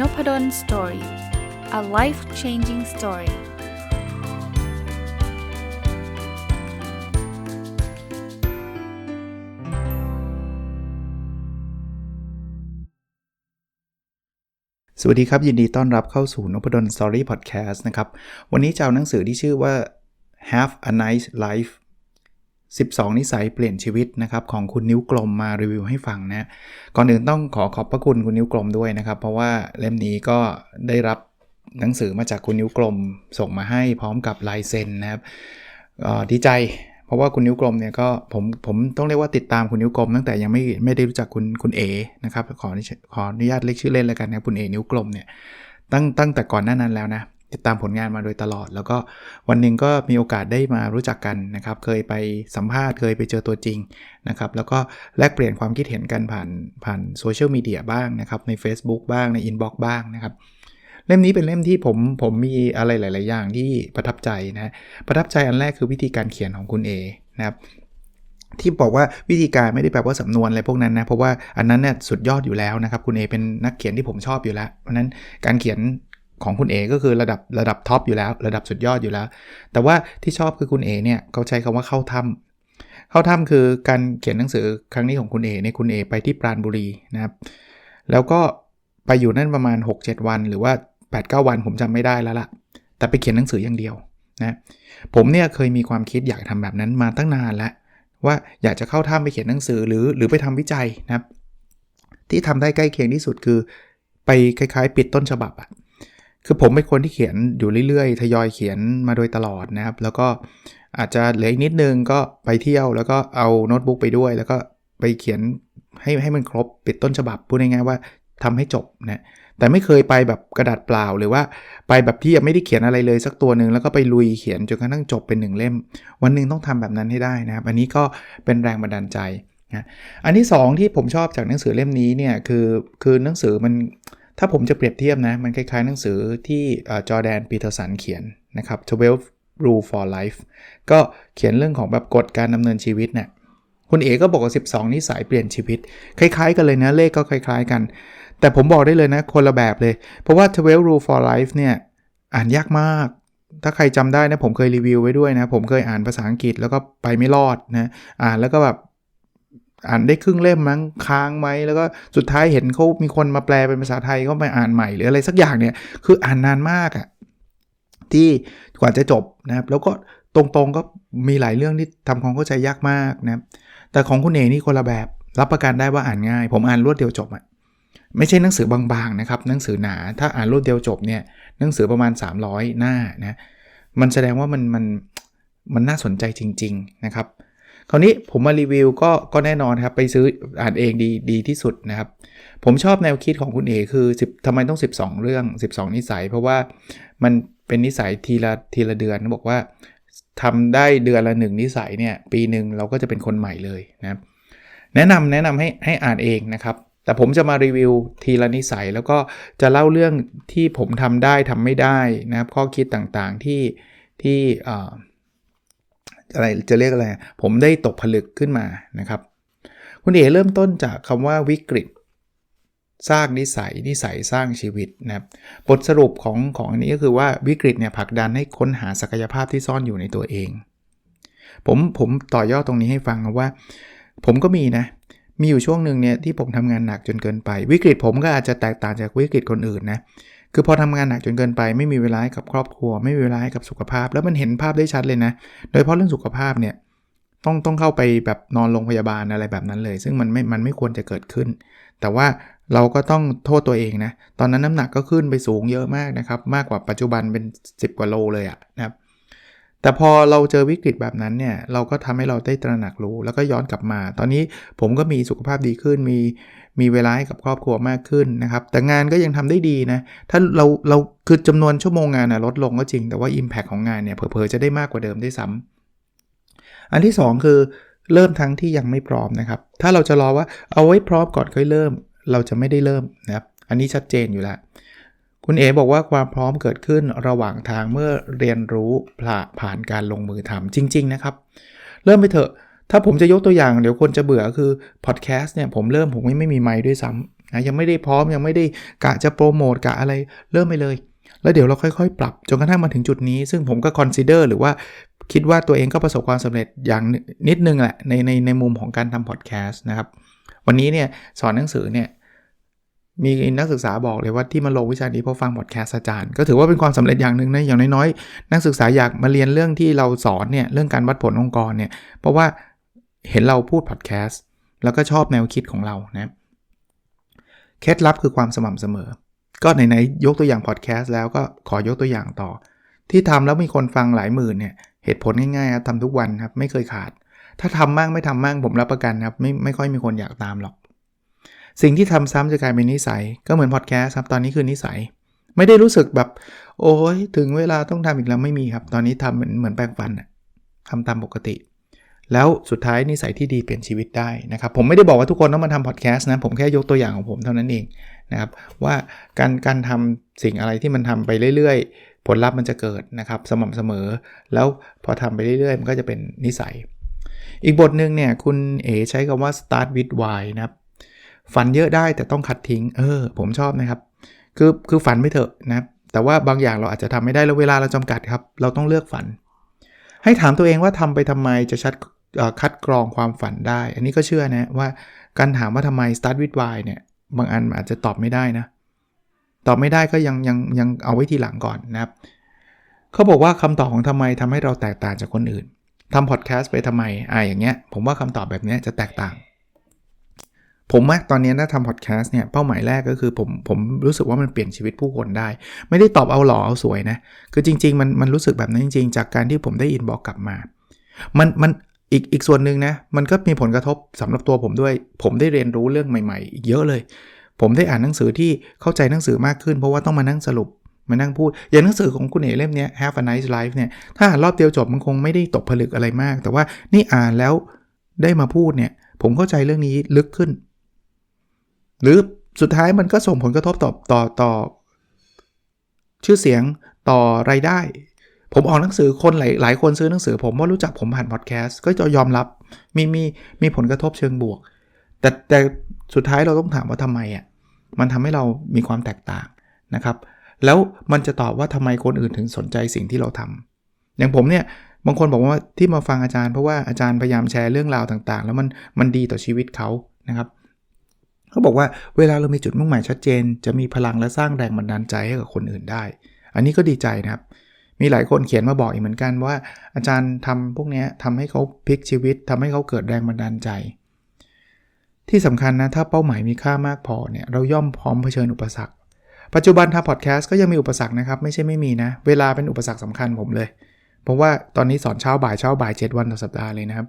n o p ด d o สตอรี่ a life changing story สวัสดีครับ ยินดีต้อนรับเข้าสู่นพดลสตอรี่พอดแคสต์นะครับ วันนี้จะเอาหนังสือที่ชื่อว่า Have a Nice Life 12 นิสัยเปลี่ยนชีวิตนะครับ ของคุณนิ้วกลมมารีวิวให้ฟังนะก่อนอื่นต้องขอขอบพระคุณคุณนิ้วกลมด้วยนะครับ เพราะว่าเล่มนี้ก็ได้รับหนังสือมาจากคุณนิ้วกลมส่งมาให้พร้อมกับลายเซ็นนะครับดีใจเพราะว่าคุณนิ้วกลมเนี่ยก็ผมผมต้องเรียกว่าติดตามคุณนิ้วกลม ตั้งแต่ยังไม่ไม่ได้รู้จักคุณคุณเอนะครับขอขออนุญาตเรียกชื่อเล่นแล้วกันนะคุณเอนิ้วกลมเนี่ยตั้งตั้งแต่ก่อนหน้านั้นแล้วนะ ติดตามผลงานมาโดยตลอด แล้วก็วันหนึ่งก็มีโอกาสได้มารู้จักกันนะครับ เคยไปสัมภาษณ์เคยไปเจอตัวจริงนะครับ แล้วก็แลกเปลี่ยนความคิดเห็นกันผ่านผ่านโซเชียลมีเดียบ้างนะครับ ใน Facebook บ้างในอินบ็อกซ์บ้างนะครับ เล่มนี้เป็นเล่มที่ผมผมมีอะไรหลาย ๆ อย่างที่ประทับใจนะประทับใจอันแรกคือวิธีการเขียนของคุณเอนะครับที่บอกว่าวิธีการไม่ได้แปลว่าสำนวนอะไรพวกนั้นนะ เพราะว่าอันนั้นเนี่ยสุดยอดอยู่แล้วนะครับ คุณเอเป็นนักเขียนที่ผมชอบอยู่แล้วเพราะนั้นการเขียน ของคุณเอก็คือระดับระดับท็อปอยู่แล้ว ระดับสุดยอดอยู่แล้ว แต่ว่าที่ชอบคือคุณเอเนี่ยเขาใช้คำว่าเข้าถ้ำเข้าถ้ำคือการเขียนหนังสือครั้งนี้ของคุณเอเนี่ยคุณเอไปที่ปราณบุรีนะครับ แล้วก็ไปอยู่นั่นประมาณ 6-7 วัน หรือว่า 8-9 วันผมจำไม่ได้แล้วล่ะ แต่ไปเขียนหนังสืออย่างเดียวนะผมเนี่ยเคยมีความคิดอยากทำแบบนั้นมาตั้งนานแล้ว ว่าอยากจะเข้าถ้ำไปเขียนหนังสือหรือหรือไปทำวิจัยนะครับ ที่ทำได้ใกล้เคียงที่สุดคือ ไปคล้ายๆ ปิดต้นฉบับอะ คือผมเป็นคนที่เขียนอยู่เรื่อยๆ ทยอยเขียนมาโดยตลอดนะครับ แล้วก็อาจจะเหลืออีกนิดนึงก็ไปเที่ยวแล้วก็เอาโน้ตบุ๊กไปด้วย แล้วก็ไปเขียนให้ให้มันครบปิดต้นฉบับพูดง่ายๆว่าทำให้จบนะแต่ไม่เคยไปแบบกระดาษเปล่าหรือว่าไปแบบที่ยังไม่ได้เขียนอะไรเลยสักตัวหนึ่งแล้วก็ไปลุยเขียนจนกระทั่งจบเป็นหนึ่งเล่ม วันหนึ่งต้องทำแบบนั้นให้ได้นะครับ อันนี้ก็เป็นแรงบันดาลใจนะอันที่ 2 ที่ผมชอบจากหนังสือเล่มนี้เนี่ยคือคือหนังสือมัน ถ้าผมจะเปรียบเทียบนะ มันคล้ายๆหนังสือที่จอแดนปีเตอร์สันเขียนนะครับ 12 rule for life ก็เขียนเรื่องของแบบกฎการดำเนินชีวิตเนะี่ยคุณเอ๋ก็บอกว่า 12 นิสัยเปลี่ยนชีวิต คล้ายๆ กันเลยนะ เลขก็คล้ายๆกัน แต่ผมบอกได้เลยนะ คนละแบบเลย เพราะว่า 12 rule for life เนี่ย อ่านยากมาก ถ้าใครจำได้นะ ผมเคยรีวิวไว้ด้วยนะ ผมเคยอ่านภาษาอังกฤษแล้วก็ไปไม่รอดนะ อ่านแล้วก็แบบ อ่านได้ครึ่งเล่มมั้งค้างไหมแล้วก็สุดท้ายเห็นเขามีคนมาแปลเป็นภาษาไทยก็ไปอ่านใหม่หรืออะไรสักอย่างเนี่ยคืออ่านนานมากอะ่ะที่กว่าจะจบนะครับ แล้วก็ตรงๆก็มีหลายเรื่องที่ทำความเข้าใจยากมากนะแต่ของคุณเอนี่คนละแบบรับประกันได้ว่าอ่านง่าย ผมอ่านรวดเดียวจบอะ่ะไม่ใช่หนังสือบางๆนะครับหนังสือหนาถ้าอ่านรวดเดียวจบเนี่ยหนังสือประมาณ 300 หน้านะมันแสดงว่ามันมันมันน่าสนใจจริง ๆนะครับ คราวนี้ผมมารีวิวก็ก็แน่นอนครับ ไปซื้ออ่านเองดีดีที่สุดนะครับ ผมชอบแนวคิดของคุณเอคือ10ทำไมต้อง 12 เรื่อง 12 นิสัย เพราะว่ามันเป็นนิสัยทีละทีละเดือนบอกว่าทำได้เดือนละหนึ่งนิสัยเนี่ยปีหนึ่งเราก็จะเป็นคนใหม่เลยนะครับแนะนำแนะนำให้ให้อ่านเองนะครับแต่ผมจะมารีวิวทีละนิสัย แล้วก็จะเล่าเรื่องที่ผมทำได้ทำไม่ได้นะครับ ข้อคิดต่างๆที่ที่ อะไรจะเรียกอะไร ผมได้ตกผลึกขึ้นมานะครับ คุณเอ๋เริ่มต้นจากคำว่าวิกฤต สร้างนิสัยนิสัยสร้างชีวิตนะครับบทสรุปของของอันนี้ก็คือว่าวิกฤตเนี่ยผลักดันให้ค้นหาศักยภาพที่ซ่อนอยู่ในตัวเอง ผมผมต่อยอดตรงนี้ให้ฟังว่า ผมก็มีนะมีอยู่ช่วงหนึ่งเนี่ยที่ผมทำงานหนักจนเกินไป วิกฤตผมก็อาจจะแตกต่างจากวิกฤตคนอื่นนะ คือพอทำงานหนักจนเกินไป ไม่มีเวลาให้กับครอบครัว ไม่มีเวลาให้กับสุขภาพ แล้วมันเห็นภาพได้ชัดเลยนะ โดยเฉพาะเรื่องสุขภาพเนี่ยต้องต้องเข้าไปแบบนอนโรงพยาบาลอะไรแบบนั้นเลย ซึ่งมันไม่มันไม่ควรจะเกิดขึ้น แต่ว่าเราก็ต้องโทษตัวเองนะ ตอนนั้นน้ำหนักก็ขึ้นไปสูงเยอะมากนะครับ มากกว่าปัจจุบันเป็น 10 กว่าโลเลยอะนะครับ แต่พอเราเจอวิกฤตแบบนั้นเนี่ย เราก็ทำให้เราได้ตระหนักรู้ แล้วก็ย้อนกลับมา ตอนนี้ผมก็มีสุขภาพดีขึ้น มี มีเวลาให้กับครอบครัวมากขึ้นนะครับ แต่งานก็ยังทำได้ดีนะ ถ้าเราเราคือจำนวนชั่วโมงงานนะลดลงก็จริง แต่ว่า Impact ของงานเนี่ยเผลอๆจะได้มากกว่าเดิมได้ซ้ำอันที่ 2 คือเริ่มทั้งที่ยังไม่พร้อมนะครับ ถ้าเราจะรอว่าเอาไว้พร้อมก่อนค่อยเริ่ม เราจะไม่ได้เริ่มนะครับ อันนี้ชัดเจนอยู่แล้ว คุณเอบอกว่าความพร้อมเกิดขึ้นระหว่างทางเมื่อเรียนรู้ผ่านการลงมือทำจริง ๆ นะครับ เริ่มไปเถอะ ถ้าผมจะยกตัวอย่างเดี๋ยวคนจะเบื่อคือพอดแคสต์เนี่ยผมเริ่มผมไม่ไม่มีไมค์ด้วยซ้ำนะยังไม่ได้พร้อมยังไม่ได้กะจะโปรโมทกะอะไรเริ่มไปเลย แล้วเดี๋ยวเราค่อยๆ ปรับจนกระทั่งมาถึงจุดนี้ ซึ่งผมก็คอนซิเดอร์หรือว่าคิดว่าตัวเองก็ประสบความสำเร็จอย่างนิดนึงแหละในในในมุมของการทำพอดแคสต์นะครับ วันนี้เนี่ยสอนหนังสือเนี่ยมีนักศึกษาบอกเลยว่าที่มาลงวิชานี้เพราะฟังพอดแคสต์อาจารย์ ก็ถือว่าเป็นความสำเร็จอย่างหนึ่งนะอย่างน้อยๆ นักศึกษาอยากมาเรียนเรื่องที่เราสอนเนี่ยเรื่องการวัดผลองค์กรเนี่ยเพราะว่า เห็นเราพูดพอดแคสต์แล้วก็ชอบแนวคิดของเรานะเคล็ดลับคือความสม่ำเสมอ ก็ไหนๆยกตัวอย่างพอดแคสต์แล้วก็ขอยกตัวอย่างต่อ ที่ทำแล้วมีคนฟังหลายหมื่นเนี่ยเหตุผลง่ายๆครับทำทุกวันครับไม่เคยขาด ถ้าทำมากไม่ทำมากผมรับประกันครับไม่ไม่ค่อยมีคนอยากตามหรอก สิ่งที่ทำซ้ำจะกลายเป็นนิสัย ก็เหมือนพอดแคสต์ครับตอนนี้คือนิสัย ไม่ได้รู้สึกแบบ โอ้ยถึงเวลาต้องทำอีกแล้วไม่มีครับ ตอนนี้ทำเหมือนเหมือนแปรงฟันทำตามปกติ แล้วสุดท้ายนิสัยที่ดีเปลี่ยนชีวิตได้นะครับ ผมไม่ได้บอกว่าทุกคนต้องมาทำพอดแคสต์นะ ผมแค่ยกตัวอย่างของผมเท่านั้นเองนะครับ ว่าการการทำสิ่งอะไรที่มันทำไปเรื่อยๆ ผลลัพธ์มันจะเกิดนะครับ สม่ำเสมอ แล้วพอทำไปเรื่อยๆ มันก็จะเป็นนิสัย อีกบทหนึ่งเนี่ยคุณเอใช้คำว่า start with why นะครับ ฝันเยอะได้แต่ต้องขัดทิ้ง เออ ผมชอบนะครับ คือคือฝันไม่เถอะนะครับแต่ว่าบางอย่างเราอาจจะทำไม่ได้แล้วเวลาเราจำกัดครับ เราต้องเลือกฝัน ให้ถามตัวเองว่าทำไปทำไมจะชัด คัดกรองความฝันได้ อันนี้ก็เชื่อนะว่าการถามว่าทำไม start with why เนี่ยบางอันอาจจะตอบไม่ได้นะ ตอบไม่ได้ก็ยังยังยังเอาไว้ทีหลังก่อนนะครับเขาบอกว่าคำตอบของทำไมทำให้เราแตกต่างจากคนอื่นทำพอดแคสต์ไปทำไมอ่าอย่างเงี้ยผมว่าคำตอบแบบเนี้ยจะแตกต่าง ผมว่าตอนนี้ถ้าทำพอดแคสต์เนี่ยเป้าหมายแรกก็คือผมผมรู้สึกว่ามันเปลี่ยนชีวิตผู้คนได้ ไม่ได้ตอบเอาหล่อเอาสวยนะ คือจริง ๆ มันมันรู้สึกแบบนั้นจริง ๆ จากการที่ผมได้อินบอกกลับมา มันมัน อีกอีกส่วนหนึ่งนะมันก็มีผลกระทบสำหรับตัวผมด้วย ผมได้เรียนรู้เรื่องใหม่ ๆ อีกเยอะเลย ผมได้อ่านหนังสือที่เข้าใจหนังสือมากขึ้น เพราะว่าต้องมานั่งสรุปมานั่งพูด อย่างหนังสือของคุณเอ๋เล่มนี้ Have a nice life เนี่ยถ้าอ่านรอบเดียวจบมันคงไม่ได้ตกผลึกอะไรมาก แต่ว่านี่อ่านแล้วได้มาพูดเนี่ย ผมเข้าใจเรื่องนี้ลึกขึ้น หรือสุดท้ายมันก็ส่งผลกระทบต่อต่อต่อ ชื่อเสียงต่อรายได้ ผมออกหนังสือคนหลายหลายคนซื้อหนังสือ ผมว่ารู้จักผมผ่านพอดแคสต์ก็จะยอมรับมีมีมีผลกระทบเชิงบวก แต่แต่สุดท้ายเราต้องถามว่าทำไมอะมันทำให้เรามีความแตกต่างนะครับ แล้วมันจะตอบว่าทำไมคนอื่นถึงสนใจสิ่งที่เราทำอย่างผมเนี่ยบางคนบอกว่าที่มาฟังอาจารย์เพราะว่าอาจารย์พยายามแชร์เรื่องราวต่างๆ แล้วมันมันดีต่อชีวิตเขานะครับเขาบอกว่าเวลาเรามีจุดมุ่งหมายชัดเจน จะมีพลังและสร้างแรงบันดาลใจให้กับคนอื่นได้ อันนี้ก็ดีใจนะครับ มีหลายคนเขียนมาบอกอีกเหมือนกันว่า อาจารย์ทำพวกนี้ทำให้เขาพลิกชีวิตทำให้เขาเกิดแรงบันดาลใจ ที่สำคัญนะถ้าเป้าหมายมีค่ามากพอเนี่ยเราย่อมพร้อมเผชิญอุปสรรค ปัจจุบันทำพอดแคสต์ก็ยังมีอุปสรรคนะครับไม่ใช่ไม่มีนะ เวลาเป็นอุปสรรคสำคัญผมเลย เพราะว่าตอนนี้สอนเช้าบ่ายเช้าบ่าย 7 วันต่อสัปดาห์เลยนะครับ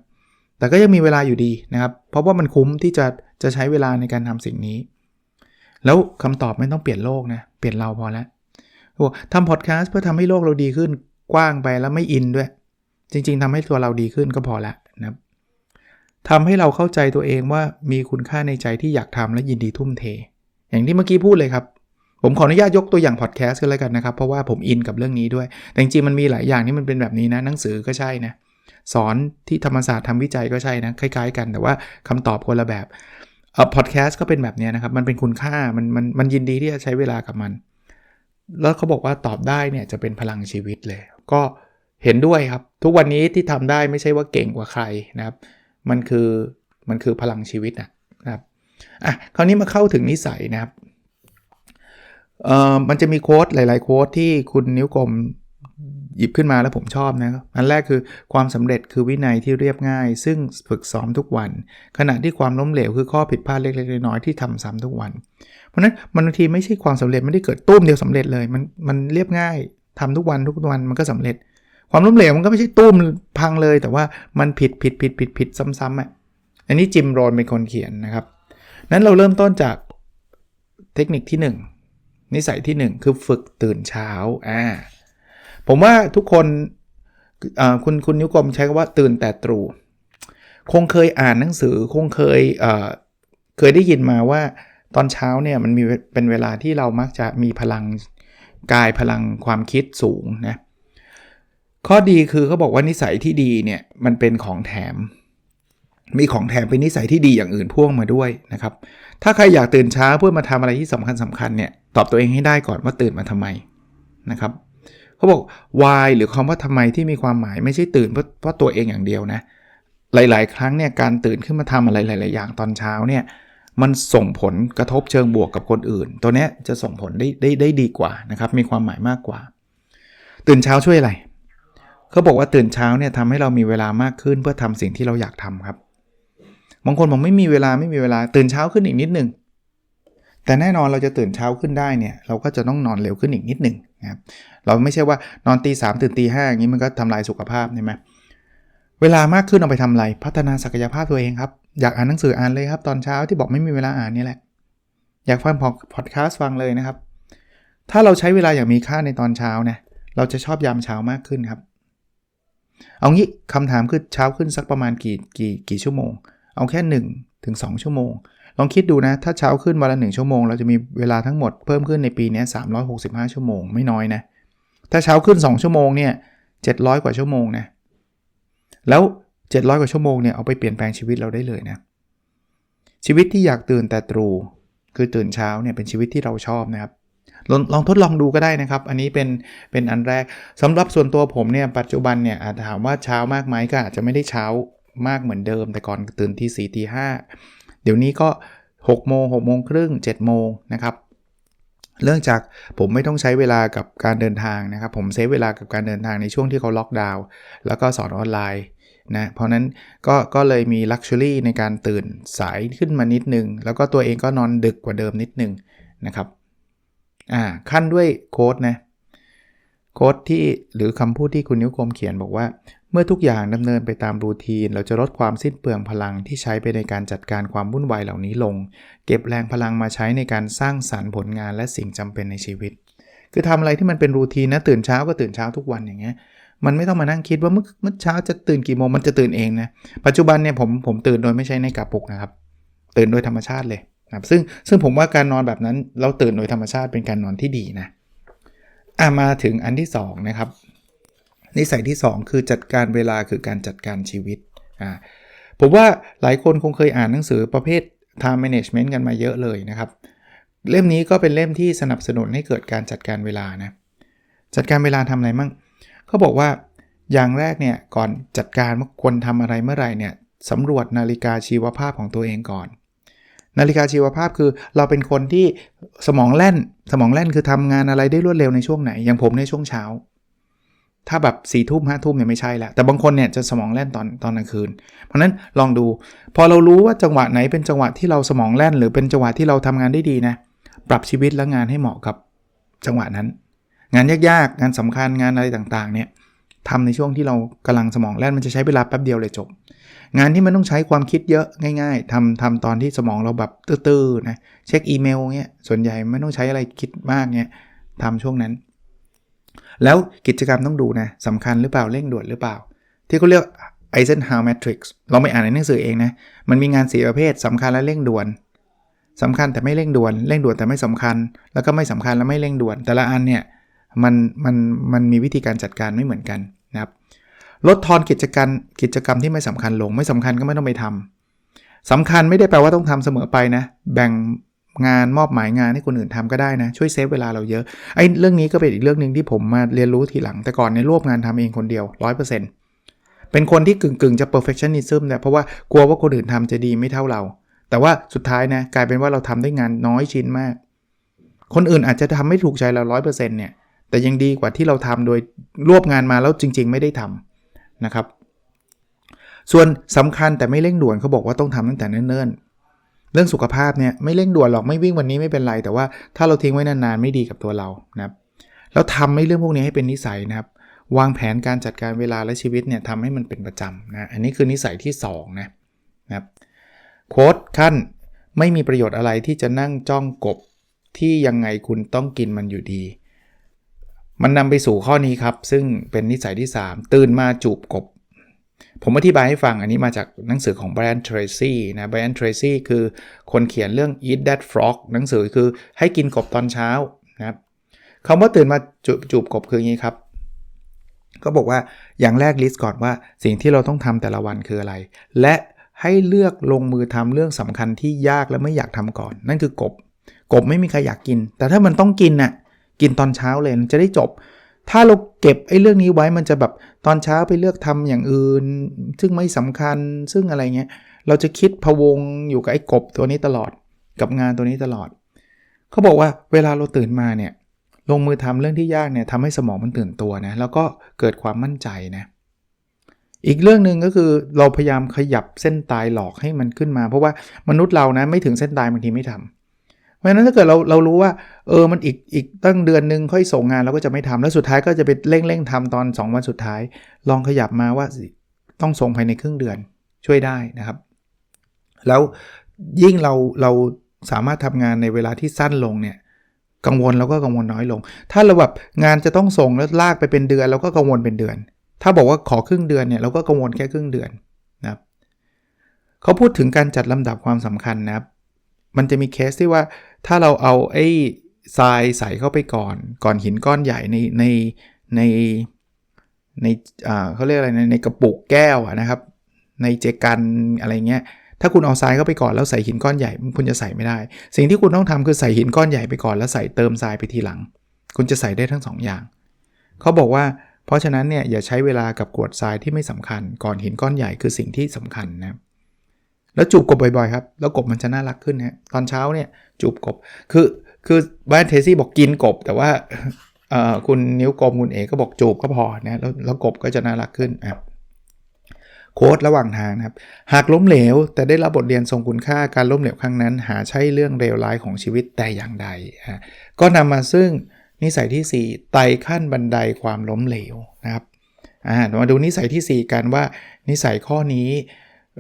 แต่ก็ยังมีเวลาอยู่ดีนะครับ เพราะว่ามันคุ้มที่จะจะใช้เวลาในการทำสิ่งนี้ แล้วคำตอบไม่ต้องเปลี่ยนโลกนะเปลี่ยนเราพอแล้ว ทำพอดแคสต์เพื่อทำให้โลกเราดีขึ้นกว้างไปแล้วไม่อินด้วย จริง ๆทำให้ตัวเราดีขึ้นก็พอละนะครับทำให้เราเข้าใจตัวเองว่ามีคุณค่าในใจที่อยากทำและยินดีทุ่มเท อย่างที่เมื่อกี้พูดเลยครับ ผมขออนุญาตยกตัวอย่างพอดแคสต์กันเลยกันนะครับ เพราะว่าผมอินกับเรื่องนี้ด้วย แต่จริงๆมันมีหลายอย่างที่มันเป็นแบบนี้นะหนังสือก็ใช่นะสอนที่ธรรมศาสตร์ทำวิจัยก็ใช่นะคล้าย ๆ กันแต่ว่าคำตอบคนละแบบเอ่อพอดแคสต์ก็เป็นแบบนี้นะครับ มันเป็นคุณค่ามันมันมันยินดีที่จะใช้เวลากับมัน แล้วเขาบอกว่าตอบได้เนี่ยจะเป็นพลังชีวิตเลย ก็เห็นด้วยครับ ทุกวันนี้ที่ทำได้ไม่ใช่ว่าเก่งกว่าใครนะครับ มันคือมันคือพลังชีวิตนะครับอะคราวนี้มาเข้าถึงนิสัยนะครับเอ่อมันจะมีโค้ดหลาย ๆ โค้ดที่คุณนิ้วกลมหยิบขึ้นมาแล้วผมชอบนะอันแรกคือความสำเร็จคือวินัยที่เรียบง่าย ซึ่งฝึกซ้อมทุกวัน ขณะที่ความล้มเหลวคือข้อผิดพลาดเล็กๆน้อยๆที่ทำซ้ำทุกวัน เพราะนั้นมันบางทีไม่ใช่ความสำเร็จไม่ได้เกิดตุ้มเดียวสำเร็จเลย มันมันเรียบง่ายทำทุกวันทุกวันมันก็สำเร็จ ความล้มเหลวมันก็ไม่ใช่ตุ้มพังเลย แต่ว่ามันผิดผิดผิดผิดผิดซ้ำๆอะอันนี้จิมโรนเป็นคนเขียนนะครับนั้นเราเริ่มต้นจากเทคนิคที่ 1 นิสัยที่ 1 คือฝึกตื่นเช้าอ่าผมว่าทุกคนคุณคุณนิ้วกลมใช้คำว่าตื่นแต่ตรู่ คงเคยอ่านหนังสือคงเคยเเคยได้ยินมาว่า ตอนเช้าเนี่ยมันมีเป็นเวลาที่เรามักจะมีพลังกายพลังความคิดสูงนะข้อดีคือเขาบอกว่านิสัยที่ดีเนี่ยมันเป็นของแถม มีของแถมเป็นนิสัยที่ดีอย่างอื่นพ่วงมาด้วยนะครับ ถ้าใครอยากตื่นเช้าเพื่อมาทำอะไรที่สำคัญสำคัญเนี่ยตอบตัวเองให้ได้ก่อนว่าตื่นมาทำไมนะครับเขาบอก why หรือคำว่าทำไมที่มีความหมายไม่ใช่ตื่นเพราะเพราะตัวเองอย่างเดียวนะหลาย ๆ ครั้งเนี่ยการตื่นขึ้นมาทำอะไรหลาย ๆ อย่างตอนเช้าเนี่ย มันส่งผลกระทบเชิงบวกกับคนอื่น ตัวนี้จะส่งผลได้ได้ได้ดีกว่านะครับ มีความหมายมากกว่า ตื่นเช้าช่วยอะไรเขาบอกว่าตื่นเช้าเนี่ยทำให้เรามีเวลามากขึ้นเพื่อทำสิ่งที่เราอยากทำครับบางคนบอกไม่มีเวลาไม่มีเวลาตื่นเช้าขึ้นอีกนิดหนึ่งแต่แน่นอนเราจะตื่นเช้าขึ้นได้เนี่ยเราก็จะต้องนอนเร็วขึ้นอีกนิดหนึ่งนะครับเราไม่ใช่ว่านอนตีสามตื่นตีห้าอย่างนี้มันก็ทำลายสุขภาพใช่ไหมเวลามากขึ้นเอาไปทำอะไร พัฒนาศักยภาพตัวเองครับ อยากอ่านหนังสืออ่านเลยครับ ตอนเช้าที่บอกไม่มีเวลาอ่านนี่แหละ อยากฟังพอดแคสต์ฟังเลยนะครับ ถ้าเราใช้เวลาอย่างมีค่าในตอนเช้านะเราจะชอบยามเช้ามากขึ้นครับ เอางี้คำถามคือเช้าขึ้นสักประมาณกี่กี่กี่ชั่วโมง เอาแค่1ถึง2ชั่วโมง ลองคิดดูนะ ถ้าเช้าขึ้นวันละ1ชั่วโมง เราจะมีเวลาทั้งหมดเพิ่มขึ้นในปีนี้365 ชั่วโมง ไม่น้อยนะ ถ้าเช้าขึ้น 2 ชั่วโมงเนี่ย700 กว่าชั่วโมงนะ แล้ว 700 กว่าชั่วโมงเนี่ยเอาไปเปลี่ยนแปลงชีวิตเราได้เลยนะ ชีวิตที่อยากตื่นแต่ตรู่คือตื่นเช้าเนี่ยเป็นชีวิตที่เราชอบนะครับลองลองทดลองดูก็ได้นะครับ อันนี้เป็นเป็นอันแรกสำหรับส่วนตัวผมเนี่ยปัจจุบันเนี่ยอาจถามว่าเช้ามากไหมก็อาจจะไม่ได้เช้ามากเหมือนเดิม แต่ก่อนตื่นที่4ี่ตีห้าเดี๋ยวนี้ก็6โมง6โมงครึ่ง7โมงนะครับเรื่องจากผมไม่ต้องใช้เวลากับการเดินทางนะครับ ผมเซฟเวลากับการเดินทางในช่วงที่เขาล็อกดาวน์แล้วก็สอนออนไลน์ นะเพราะนั้นก็ก็เลยมีลักชัวรี่ในการตื่นสายขึ้นมานิดนึง แล้วก็ตัวเองก็นอนดึกกว่าเดิมนิดนึงนะครับอ่าขั้นด้วยโค้ดนะโค้ดที่หรือคำพูดที่คุณนิ้วกลมเขียนบอกว่า เมื่อทุกอย่างดำเนินไปตามรูทีน เราจะลดความสิ้นเปลืองพลังที่ใช้ไปในการจัดการความวุ่นวายเหล่านี้ลง เก็บแรงพลังมาใช้ในการสร้างสารรค์ผลงานและสิ่งจำเป็นในชีวิต คือทำอะไรที่มันเป็นรูทีนนะตื่นเช้าก็ตื่นเช้าทุกวันอย่างเงี้ย มันไม่ต้องมานั่งคิดว่าเมื่อเมื่อเช้าจะตื่นกี่โมงมันจะตื่นเองนะปัจจุบันเนี่ยผมผมตื่นโดยไม่ใช่ในกาปุกนะครับ ตื่นโดยธรรมชาติเลยครับซึ่งซึ่งผมว่าการนอนแบบนั้นเราตื่นโดยธรรมชาติเป็นการนอนที่ดีนะอะมาถึงอันที่2นะครับนิสัยที่ 2 คือจัดการเวลาคือการจัดการชีวิตอ่าผมว่าหลายคนคงเคยอ่านหนังสือประเภท time management กันมาเยอะเลยนะครับ เล่มนี้ก็เป็นเล่มที่สนับสนุนให้เกิดการจัดการเวลานะจัดการเวลาทำอะไรมั่ง เขาบอกว่าอย่างแรกเนี่ยก่อนจัดการว่าควรทำอะไรเมื่อไหร่เนี่ยสำรวจนาฬิกาชีวภาพของตัวเองก่อน นาฬิกาชีวภาพคือเราเป็นคนที่สมองแล่น สมองแล่นคือทำงานอะไรได้รวดเร็วในช่วงไหน อย่างผมในช่วงเช้า ถ้าแบบสี่ทุ่มห้าทุ่มเนี่ยไม่ใช่แล้วแต่บางคนเนี่ยจะสมองแล่นตอนตอนกลางคืน เพราะนั้นลองดู พอเรารู้ว่าจังหวะไหนเป็นจังหวะที่เราสมองแล่น หรือเป็นจังหวะที่เราทำงานได้ดีนะ ปรับชีวิตและงานให้เหมาะกับจังหวะนั้น งานยากๆ งานสำคัญงานอะไรต่างๆเนี่ยทำในช่วงที่เรากำลังสมองแล่นมันจะใช้เวลาแป๊บเดียวเลยจบ งานที่มันต้องใช้ความคิดเยอะง่ายๆทำทำตอนที่สมองเราแบบตื้อๆนะเช็คอีเมลเงี้ยส่วนใหญ่ไม่ต้องใช้อะไรคิดมากเงี้ยทำช่วงนั้น แล้วกิจกรรมต้องดูนะสำคัญหรือเปล่าเร่งด่วนหรือเปล่า ที่เขาเรียก Eisenhower Matrix เราไม่อ่านในหนังสือเองนะมันมีงานสีประเภทสำคัญและเร่งด่วนสำคัญแต่ไม่เร่งด่วน เร่งด่วนแต่ไม่สำคัญ แล้วก็ไม่สำคัญและไม่เร่งด่วน แต่ละอันเนี่ย มันมันมันมีวิธีการจัดการไม่เหมือนกันนะครับลดทอนกิจการกิจกรรมที่ไม่สำคัญลง ไม่สำคัญก็ไม่ต้องไปทำสำคัญไม่ได้แปลว่าต้องทำเสมอไปนะ แบ่งงานมอบหมายงานให้คนอื่นทำก็ได้นะ ช่วยเซฟเวลาเราเยอะไอ้เรื่องนี้ก็เป็นอีกเรื่องหนึ่งที่ผมมาเรียนรู้ทีหลัง แต่ก่อนในรวบงานทำเองคนเดียว 100%เป็นคนที่กึ่งๆจะ perfectionism เนี่ยเพราะว่ากลัวว่าคนอื่นทำจะดีไม่เท่าเรา แต่ว่าสุดท้ายนะกลายเป็นว่าเราทำได้งานน้อยชิ้นมาก คนอื่นอาจจะทำไม่ถูกใจเรา100%เนี่ย แต่ยังดีกว่าที่เราทำโดยรวบงานมาแล้วจริง ๆ ไม่ได้ทำนะครับ ส่วนสำคัญแต่ไม่เร่งด่วนเขาบอกว่าต้องทำตั้งแต่เนิ่นๆเรื่องสุขภาพเนี่ยไม่เร่งด่วนหรอกไม่วิ่งวันนี้ไม่เป็นไร แต่ว่าถ้าเราทิ้งไว้นานๆไม่ดีกับตัวเรานะครับแล้วทำให้เรื่องพวกนี้ให้เป็นนิสัยนะครับวางแผนการจัดการเวลาและชีวิตเนี่ยทำให้มันเป็นประจำนะอันนี้คือนิสัยที่2นะนะครับโค้ดขั้นไม่มีประโยชน์อะไรที่จะนั่งจ้องกบที่ยังไงคุณต้องกินมันอยู่ดี มันนำไปสู่ข้อนี้ครับ ซึ่งเป็นนิสัยที่ 3 ตื่นมาจูบกบ ผมอธิบายให้ฟังอันนี้มาจากหนังสือของ Brian Tracy นะ Brian Tracy คือคนเขียนเรื่อง Eat That Frog หนังสือคือให้กินกบตอนเช้านะครับคำว่าตื่นมาจจูบกบคืออย่างนี้ครับ ก็บอกว่าอย่างแรกลิสต์ก่อนว่าสิ่งที่เราต้องทำแต่ละวันคืออะไร และให้เลือกลงมือทำเรื่องสำคัญที่ยากและไม่อยากทำก่อน นั่นคือกบ กบไม่มีใครอยากกิน แต่ถ้ามันต้องกินน่ะ กินตอนเช้าเลยมันจะได้จบ ถ้าเราเก็บไอ้เรื่องนี้ไว้มันจะแบบตอนเช้าไปเลือกทำอย่างอื่น ซึ่งไม่สำคัญซึ่งอะไรเงี้ยเราจะคิดพะวงอยู่กับไอ้กบตัวนี้ตลอดกับงานตัวนี้ตลอด เขาบอกว่าเวลาเราตื่นมาเนี่ยลงมือทำเรื่องที่ยากเนี่ยทำให้สมองมันตื่นตัวนะแล้วก็เกิดความมั่นใจนะอีกเรื่องหนึ่งก็คือเราพยายามขยับเส้นตายหลอกให้มันขึ้นมา เพราะว่ามนุษย์เรานะไม่ถึงเส้นตายบางทีไม่ทำเพ ราะฉะนั้นถ้าเกิดเราเรารู้ว่าเออมันอีกอีกตั้งเดือนหนึ่งค่อยส่งงานเราก็จะไม่ทำแล้วสุดท้ายก็จะไปเร่งเร่งทำตอน 2 วันสุดท้าย ลองขยับมาว่าต้องส่งภายในครึ่งเดือนช่วยได้นะครับ แล้วยิ่งเราเราสามารถทำงานในเวลาที่สั้นลงเนี่ยกังวลเราก็กังวลน้อยลง ถ้าเราแบบงานจะต้องส่งแล้วลากไปเป็นเดือนเราก็กังวลเป็นเดือน ถ้าบอกว่าขอครึ่งเดือนเนี่ยเราก็กังวลแค่ครึ่งเดือนนะครับเขาพูดถึงการจัดลำดับความสำคัญนะครับ มันจะมีเคสที่ว่า ถ้าเราเอาไอ้ทรายใส่เข้าไปก่อน ก่อนหินก้อนใหญ่ในในในในอ่าเขาเรียกอะไรในในกระปุกแก้วนะครับ ในเจกันอะไรเงี้ยถ้าคุณเอาทรายเข้าไปก่อนแล้วใส่หินก้อนใหญ่คุณจะใส่ไม่ได้ สิ่งที่คุณต้องทำคือใส่หินก้อนใหญ่ไปก่อนแล้วใส่เติมทรายไปทีหลัง คุณจะใส่ได้ทั้ง2ออย่างเขาบอกว่า เพราะฉะนั้นเนี่ยอย่าใช้เวลากับกรวดทรายที่ไม่สำคัญ ก่อนหินก้อนใหญ่คือสิ่งที่สำคัญนะ แล้วจูบกบบ่อยๆครับ แล้วกบมันจะน่ารักขึ้นนะตอนเช้าเนี่ยจูบกบ คือคือบ้านเทซี่บอกกินกบ แต่ว่าคุณนิ้วกลมคุณเอกก็บอกจูบก็พอนะแล้วแล้วกบก็จะน่ารักขึ้นครับโค้ดระหว่างทางนะครับ หากล้มเหลว แต่ได้รับบทเรียนทรงคุณค่าการล้มเหลวครั้งนั้น หาใช่เรื่องเลวร้ายของชีวิตแต่อย่างใดก็นำมาซึ่งนิสัยที่ 4 ไต่ขั้นบันไดความล้มเหลวนะครับมาดูนิสัยที่ 4 กันว่านิสัยข้อนี้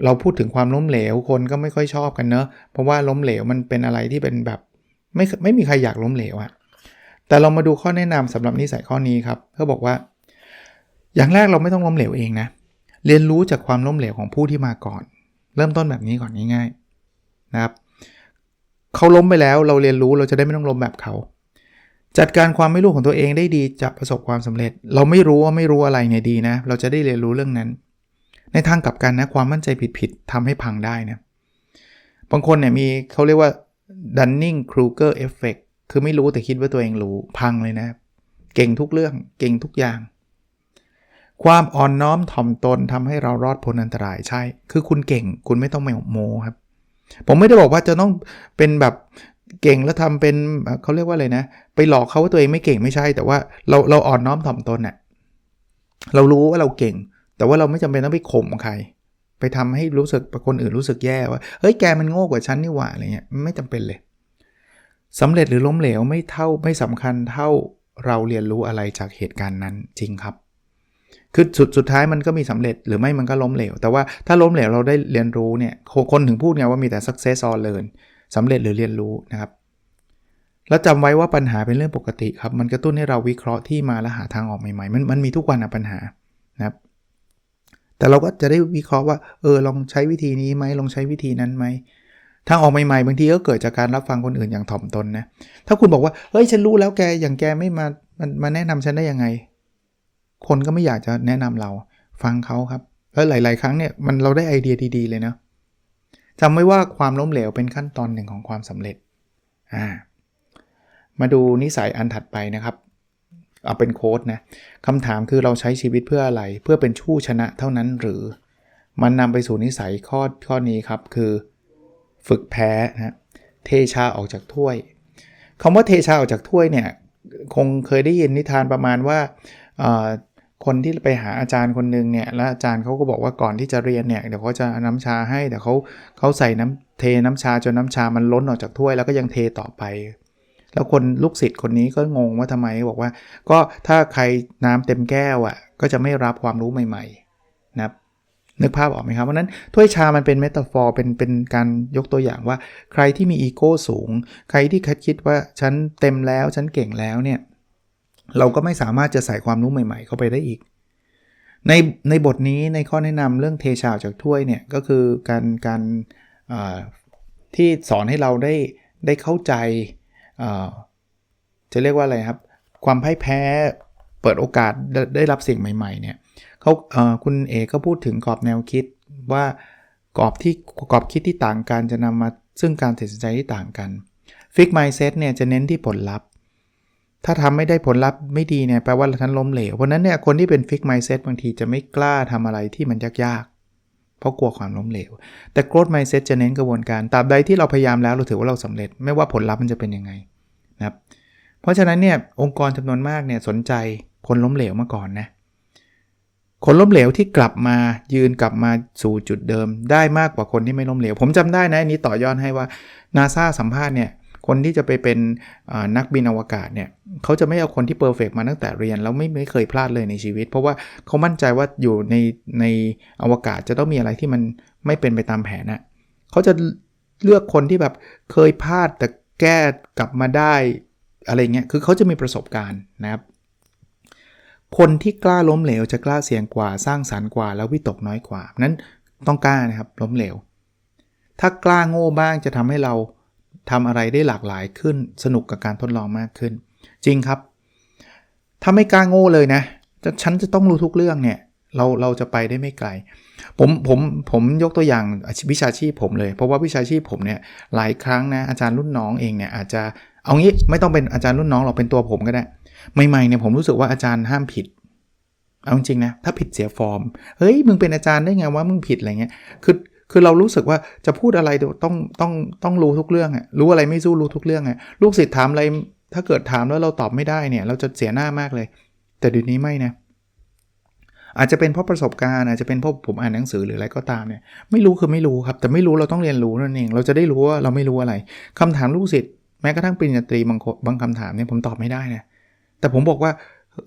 เราพูดถึงความล้มเหลวคนก็ไม่ค่อยชอบกันเนอะเพราะว่าล้มเหลวมันเป็นอะไรที่เป็นแบบไม่ไม่มีใครอยากล้มเหลวอะแต่เรามาดูข้อแนะนำสำหรับนิสัยข้อนี้ครับเขาบอกว่า อย่างแรกเราไม่ต้องล้มเหลวเองนะ เรียนรู้จากความล้มเหลวของผู้ที่มาก่อน เริ่มต้นแบบนี้ก่อนง่ายๆนะครับเขาล้มไปแล้วเราเรียนรู้เราจะได้ไม่ต้องล้มแบบเขา จัดการความไม่รู้ของตัวเองได้ดีจะประสบความสำเร็จ เราไม่รู้ว่าไม่รู้อะไรเนี่ยดีนะ เราจะได้เรียนรู้เรื่องนั้น ในทางกลับกันนะความมั่นใจผิดๆทำให้พังได้นะบางคนเนี่ยมีเขาเรียกว่า Dunning Kruger Effect คือไม่รู้แต่คิดว่าตัวเองรู้พังเลยนะ เก่งทุกเรื่องเก่งทุกอย่าง ความอ่อนน้อมถ่อมตนทำให้เรารอดพ้นอันตรายใช่ คือคุณเก่งคุณไม่ต้องไม่โมครับ ผมไม่ได้บอกว่าจะต้องเป็นแบบเก่งแล้วทำเป็นเขาเรียกว่าอะไรนะ ไปหลอกเขาว่าตัวเองไม่เก่งไม่ใช่ แต่ว่าเราเราอ่อนน้อมถ่อมตนเนะ่ยเรารู้ว่าเราเก่ง แต่ว่าเราไม่จำเป็นต้องไปข่มใคร ไปทำให้รู้สึกคนอื่นรู้สึกแย่ว่าเฮ้ยแกมันโง่กว่าฉันนี่หว่าอะไรเงี้ยไม่จำเป็นเลยสำเร็จหรือล้มเหลวไม่เท่าไม่สำคัญเท่าเราเรียนรู้อะไรจากเหตุการณ์นั้นจริงครับ คือสุดสุดท้ายมันก็มีสำเร็จหรือไม่มันก็ล้มเหลว แต่ว่าถ้าล้มเหลวเราได้เรียนรู้เนี่ยคนถึงพูดไงว่ามีแต่ success or learn สำเร็จหรือเรียนรู้นะครับ แล้วจำไว้ว่าปัญหาเป็นเรื่องปกติครับ มันกระตุ้นให้เราวิเคราะห์ที่มาและหาทางออกใหม่ๆ มันมันมีทุกวันอะปัญหานะครับ แต่เราก็จะได้วิเคราะห์ว่า เออ ลองใช้วิธีนี้ไหมลองใช้วิธีนั้นไหมทางออกใหม่ๆบางทีก็เกิดจากการรับฟังคนอื่นอย่างถ่อมตนนะ ถ้าคุณบอกว่า เฮ้ย ฉันรู้แล้วแก อย่างแกไม่มา มันมาแนะนำฉันได้ยังไง คนก็ไม่อยากจะแนะนำเรา ฟังเขาครับ แล้วหลาย ๆ ครั้งเนี่ย มันเราได้ไอเดียดี ๆ เลยนะจำไว้ว่าความล้มเหลวเป็นขั้นตอนหนึ่งของความสำเร็จ อ่า มาดูนิสัยอันถัดไปนะครับ เอาเป็นโค้ดนะคำถามคือเราใช้ชีวิตเพื่ออะไร เพื่อเป็นชู้ชนะเท่านั้นหรือ มันนำไปสู่นิสัยข้อข้อนี้ครับคือ ฝึกแพ้นะเทชาออกจากถ้วยคำว่าเทชาออกจากถ้วยเนี่ยคงเคยได้ยินนิทานประมาณว่าคนที่ไปหาอาจารย์คนหนึ่งเนี่ยแล้วอาจารย์เขาก็บอกว่าก่อนที่จะเรียนเนี่ยเดี๋ยวเขาจะน้ำชาให้แต่เขาเขาใส่น้ำเทน้ำชาจนน้ำชามันล้นออกจากถ้วยแล้วก็ยังเทต่อไป แล้วคนลูกศิษย์คนนี้ก็งงว่าทำไมบอกว่า ก็ถ้าใครน้ำเต็มแก้วอะ่ะก็จะไม่รับความรู้ใหม่ ๆ นะครับนึกภาพออกไหมครับเพราะนั้นถ้วยชามันเป็นเมตาฟอร์เป็นเป็นการยกตัวอย่างว่า ใครที่มีอีโก้สูง ใครที่คิดว่าฉันเต็มแล้วฉันเก่งแล้วเนี่ยเราก็ไม่สามารถจะใส่ความรู้ใหม่ ๆ เข้าไปได้อีก ในในบทนี้ในข้อแนะนำเรื่องเทชาจากถ้วยเนี่ยก็คือการการที่สอนให้เราได้ได้เข้าใจ จะเรียกว่าอะไรครับ ความพ่ายแพ้เปิดโอกาสได้รับสิ่งใหม่ ๆ เนี่ยเขาคุณเอกก็พูดถึงกรอบแนวคิดว่ากรอบที่กรอบคิดที่ต่างกันจะนำมาซึ่งการตัดสินใจที่ต่างกัน Fix Mindset เนี่ยจะเน้นที่ผลลัพธ์ ถ้าทำไม่ได้ผลลัพธ์ไม่ดีเนี่ยแปลว่าท่านล้มเหลว เพราะนั้นเนี่ยคนที่เป็น Fix Mindset บางทีจะไม่กล้าทำอะไรที่มันยาก เพราะกลัวความล้มเหลว แต่ Growth Mindset จะเน้นกระบวนการตราบใดที่เราพยายามแล้วเราถือว่าเราสำเร็จ ไม่ว่าผลลัพธ์มันจะเป็นยังไงนะครับเพราะฉะนั้นเนี่ยองค์กรจำนวนมากเนี่ยสนใจคนล้มเหลวมาก่อนนะคนล้มเหลวที่กลับมายืนกลับมาสู่จุดเดิม ได้มากกว่าคนที่ไม่ล้มเหลว ผมจำได้นะอันนี้ต่อยอดให้ว่านาซาสัมภาษณ์เนี่ย คนที่จะไปเป็นนักบินอวกาศเนี่ยเขาจะไม่เอาคนที่เพอร์เฟกมาตั้งแต่เรียน แล้วไม่ไม่เคยพลาดเลยในชีวิต เพราะว่าเขามั่นใจว่าอยู่ในในอวกาศจะต้องมีอะไรที่มันไม่เป็นไปตามแผนนะเขาจะเลือกคนที่แบบเคยพลาดแต่แก้กลับมาได้อะไรเงี้ยคือเขาจะมีประสบการณ์นะครับคนที่กล้าล้มเหลวจะกล้าเสี่ยงกว่าสร้างสารรค์กว่า แล้ววิตกน้อยกว่านั้นต้องกล้านะครับล้มเหลว ถ้ากล้าโง่บ้างจะทำให้เรา ทำอะไรได้หลากหลายขึ้น สนุกกับการทดลองมากขึ้น จริงครับ ถ้าไม่กล้าโง่เลยนะฉันจะต้องรู้ทุกเรื่องเนี่ยเราเราจะไปได้ไม่ไกล ผมผมผมยกตัวอย่างวิชาชีพผมเลย เพราะว่าวิชาชีพผมเนี่ยหลายครั้งนะอาจารย์รุ่นน้องเองเนี่ยอาจจะเอางี้ไม่ต้องเป็นอาจารย์รุ่นน้องเราเป็นตัวผมก็ได้ใหม่ๆเนี่ยผมรู้สึกว่าอาจารย์ห้ามผิดเอาจริงนะถ้าผิดเสียฟอร์มเฮ้ยมึงเป็นอาจารย์ได้ไงว่ามึงผิดอะไรเงี้ยคือ คือเรารู้สึกว่าจะพูดอะไรต้องต้องต้องรู้ทุกเรื่องอะรู้อะไรไม่สู้รู้ทุกเรื่องอะลูกศิษย์ถามอะไรถ้าเกิดถามแล้วเราตอบไม่ได้เนี่ย เราจะเสียหน้ามากเลย แต่เดี๋ยวนี้ไม่นะอาจจะเป็นเพราะประสบการณ์อาจจะเป็นเพราะผมอ่านหนังสือหรืออะไรก็ตามเนี่ยไม่รู้คือไม่รู้ครับ แต่ไม่รู้เราต้องเรียนรู้นั่นเอง เราจะได้รู้ว่าเราไม่รู้อะไรคำถามลูกศิษย์แม้กระทั่งปริญญาตรีบางบางคำถามเนี่ยผมตอบไม่ได้นะแต่ผมบอกว่า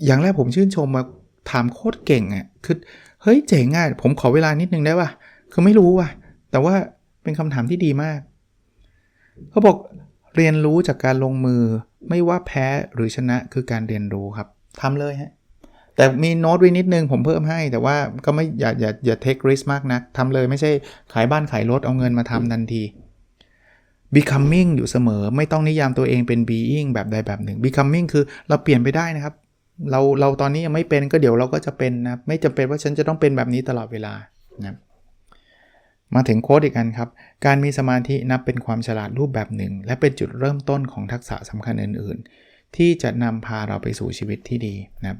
อย่างแรกผมชื่นชมมาถามโคตรเก่งอะ่ะคือเฮ้ยเจ๋งอะผมขอเวลานิดนึงได้ป่ะ คือไม่รู้ว่ะ แต่ว่าเป็นคำถามที่ดีมาก เขาบอกเรียนรู้จากการลงมือไม่ว่าแพ้หรือชนะคือการเรียนรู้ครับทำเลยฮะแต่มีโน้ตไว้นิดนึงผมเพิ่มให้ แต่ว่าก็ไม่อย่าอย่าอย่าเทคริสมากนะทำเลยไม่ใช่ขายบ้านขายรถเอาเงินมาทำทันที becoming อยู่เสมอ ไม่ต้องนิยามตัวเองเป็น being แบบใดแบบหนึ่ง becoming คือเราเปลี่ยนไปได้นะครับ เราเราตอนนี้ยังไม่เป็นก็เดี๋ยวเราก็จะเป็นนะไม่จำเป็นว่าฉันจะต้องเป็นแบบนี้ตลอดเวลานะ มาถึงโค้ดอีกอันครับ การมีสมาธินับเป็นความฉลาดรูปแบบหนึ่ง และเป็นจุดเริ่มต้นของทักษะสำคัญอื่น ๆ ที่จะนำพาเราไปสู่ชีวิตที่ดีนะครับ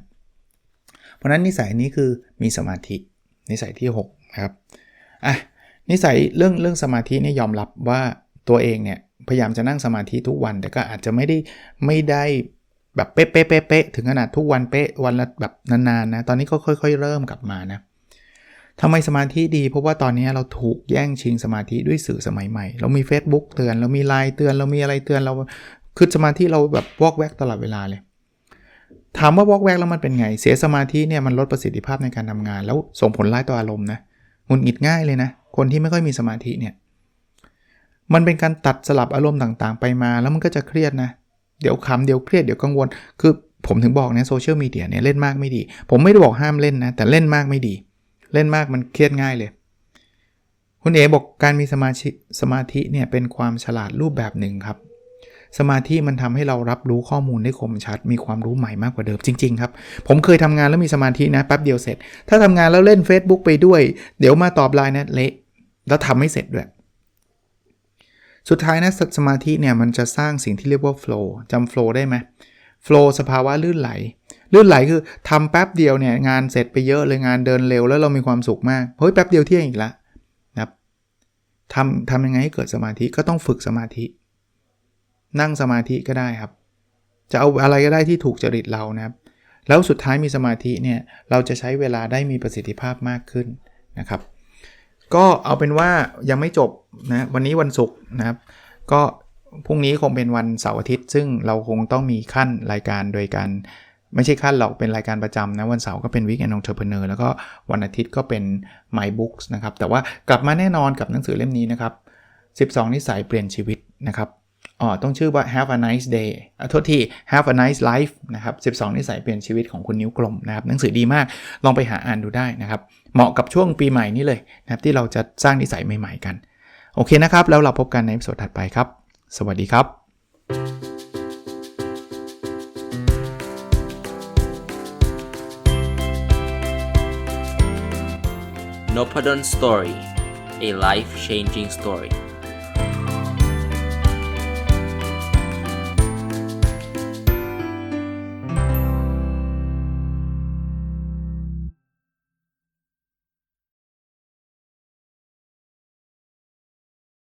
เพราะนั้นนิสัยนี้คือมีสมาธิ นิสัยที่6นะครับอะนิสัยเรื่องเรื่องสมาธินี่ยอมรับว่าตัวเองเนี่ยพยายามจะนั่งสมาธิทุกวัน แต่ก็อาจจะไม่ได้ไม่ได้แบบเป๊ะเป๊ะเป๊ะถึงขนาดทุกวันเป๊ะวันละแบบนานๆนะตอนนี้ก็ค่อย ๆ เริ่มกลับมานะ ทำไมสมาธิดี เพราะว่าตอนนี้เราถูกแย่งชิงสมาธิด้วยสื่อสมัยใหม่ เรามี Facebook เตือน เรามีไลน์เตือน เรามีอะไรเตือน เรา คือสมาธิเราแบบวอกแวกตลอดเวลาเลย ถามว่าวอกแวกแล้วมันเป็นไง เสียสมาธิเนี่ยมันลดประสิทธิภาพในการทำงาน แล้วส่งผลร้ายต่ออารมณ์นะหงุดหงิดง่ายเลยนะ คนที่ไม่ค่อยมีสมาธิเนี่ย มันเป็นการตัดสลับอารมณ์ต่างๆ ไปมา แล้วมันก็จะเครียดนะ เดี๋ยวขำเดี๋ยวเครียดเดี๋ยวกังวล คือผมถึงบอกเนี่ยโซเชียลมีเดียเนี่ยเล่นมากไม่ดี ผมไม่ได้บอกห้ามเล่นนะ แต่เล่นมากไม่ดี เล่นมากมันเครียดง่ายเลย คุณเอบอกการมีสมาธิสมาธิเนี่ยเป็นความฉลาดรูปแบบหนึ่งครับ สมาธิมันทำให้เรารับรู้ข้อมูลได้คมชัด มีความรู้ใหม่มากกว่าเดิมจริง ๆ ครับ ผมเคยทำงานแล้วมีสมาธินะแป๊บเดียวเสร็จ ถ้าทำงานแล้วเล่น Facebook ไปด้วย เดี๋ยวมาตอบไลน์นะเละแล้วทำไม่เสร็จด้วยสุดท้ายนะสมาธิเนี่ยมันจะสร้างสิ่งที่เรียกว่า flow จำ flow ได้ไหม flow สภาวะลื่นไหล ลื่นไหลคือทำแป๊บเดียวเนี่ยงานเสร็จไปเยอะเลยงานเดินเร็วแล้วเรามีความสุขมากเฮ้ยแป๊บเดียวเที่ยงอีกล้วนะครับทำทำยังไงให้เกิดสมาธิก็ต้องฝึกสมาธิ นั่งสมาธิก็ได้ครับ จะเอาอะไรก็ได้ที่ถูกจริตเรานะครับ แล้วสุดท้ายมีสมาธิเนี่ยเราจะใช้เวลาได้มีประสิทธิภาพมากขึ้นนะครับก็เอาเป็นว่ายังไม่จบนะวันนี้วันศุกร์นะครับ ก็ พรุ่งนี้คงเป็นวันเสาร์อาทิตย์ ซึ่งเราคงต้องมีขั้นรายการโดยการไม่ใช่ขั้นหรอกเป็นรายการประจำนะ วันเสาร์ก็เป็นวิกแอนนองเทอร์เพเนอร์แล้วก็วันอาทิตย์ก็เป็น My Books นะครับ แต่ว่ากลับมาแน่นอนกับหนังสือเล่มนี้นะครับ 12 นิสัยเปลี่ยนชีวิตนะครับอ๋อต้องชื่อว่า Have a nice day อโทษที Have a nice life นะครับ 12 นิสัยเปลี่ยนชีวิตของคุณนิ้วกลมนะครับ หนังสือดีมาก ลองไปหาอ่านดูได้นะครับ เหมาะกับช่วงปีใหม่นี้เลยนะครับที่เราจะสร้างนิสัยใหม่ๆกัน โอเคนะครับ แล้วเราพบกันในสดถัดไปครับ สวัสดีครับ n o p ด d o n Story a life changing story